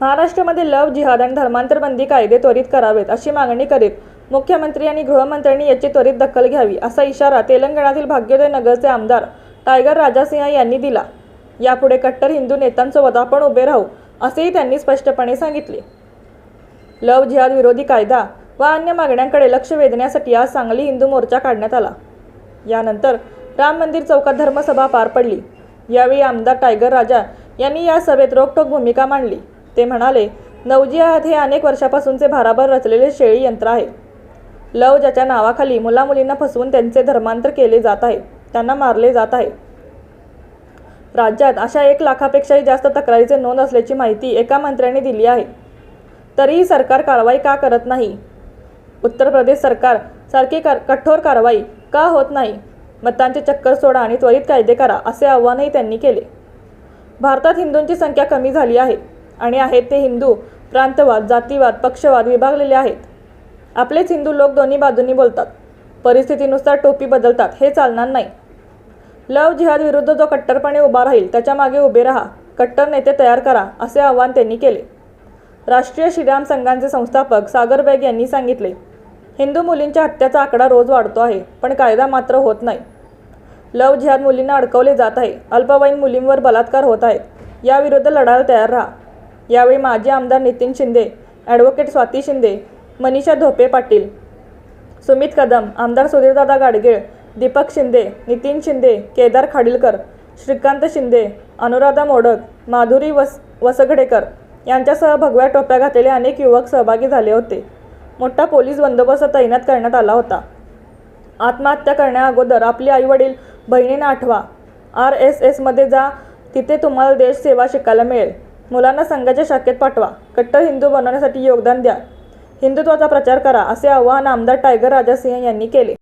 महाराष्ट्रामध्ये लव जिहाद आणि धर्मांतरबंदी कायदे त्वरित करावेत अशी मागणी करीत मुख्यमंत्री आणि गृहमंत्र्यांनी याची त्वरित दखल घ्यावी असा इशारा तेलंगणातील भाग्योदय नगरचे आमदार टायगर राजासिंह यांनी दिला. यापुढे कट्टर हिंदू नेत्यांसोबत आपण उभे राहू असेही त्यांनी स्पष्टपणे सांगितले. लव जिहाद विरोधी कायदा व अन्य मागण्यांकडे लक्ष वेधण्यासाठी आज सांगली हिंदू मोर्चा काढण्यात आला. यानंतर राम मंदिर चौकात धर्मसभा पार पडली. यावेळी आमदार टायगर राजा यांनी या सभेत रोखोक भूमिका मांडली. ते म्हणाले नवजियात हे अनेक वर्षापासूनचे भाराभर रचलेले शेळी यंत्र आहे. लव ज्याच्या नावाखाली मुलामुलींना फसवून त्यांचे धर्मांतर केले जात आहे त्यांना मारले जात आहे. राज्यात अशा एक लाखापेक्षाही जास्त तक्रारीचे नोंद असल्याची माहिती एका मंत्र्याने दिली आहे. तरीही सरकार कारवाई का करत नाही? उत्तर प्रदेश सरकार सारखी कार कठोर कारवाई का होत नाही? मतांचे चक्कर सोडा आणि त्वरित कायदे करा असे आव्हानही त्यांनी केले. भारतात हिंदूंची संख्या कमी झाली आहे. आणि आहेत ते हिंदू प्रांतवाद जातीवाद पक्षवाद विभागलेले आहेत. आपलेच हिंदू लोक दोन्ही बाजूंनी बोलतात. परिस्थितीनुसार टोपी बदलतात हे चालणार नाही. लव जिहाद विरुद्ध जो कट्टरपणे उभा राहील त्याच्यामागे उभे राहा. कट्टर नेते तयार करा असे आवाहन त्यांनी केले. राष्ट्रीय श्रीराम संघांचे संस्थापक सागर बेग यांनी सांगितले हिंदू मुलींच्या हत्याचा आकडा रोज वाढतो आहे पण कायदा मात्र होत नाही. लव जिहाद मुलींना अडकवले जात आहे. अल्पवयीन मुलींवर बलात्कार होत आहेत याविरुद्ध लढायला तयार राहा. यावेळी माजी आमदार नितीन शिंदे ॲडव्होकेट स्वाती शिंदे मनीषा धोपे पाटील सुमित कदम आमदार सुधीरदादा गाडगीळ दीपक शिंदे नितीन शिंदे केदार खाडीलकर श्रीकांत शिंदे अनुराधा मोडक माधुरी वस वसगडेकर यांच्यासह भगव्या टोप्या घातलेले अनेक युवक सहभागी झाले होते. मोठा पोलीस बंदोबस्त तैनात करण्यात आला होता. आत्महत्या करण्याअगोदर आपली आईवडील बहिणींना आठवा. आर एस एसमध्ये जा तिथे तुम्हाला देश सेवा शिकायला मिळेल. मुलांना संघाच्या शाखेत पाठवा. कट्टर हिंदू बनवण्यासाठी योगदान द्या. हिंदुत्वाचा प्रचार करा असे आवाहन आमदार टायगर राजा सिंह यांनी केले.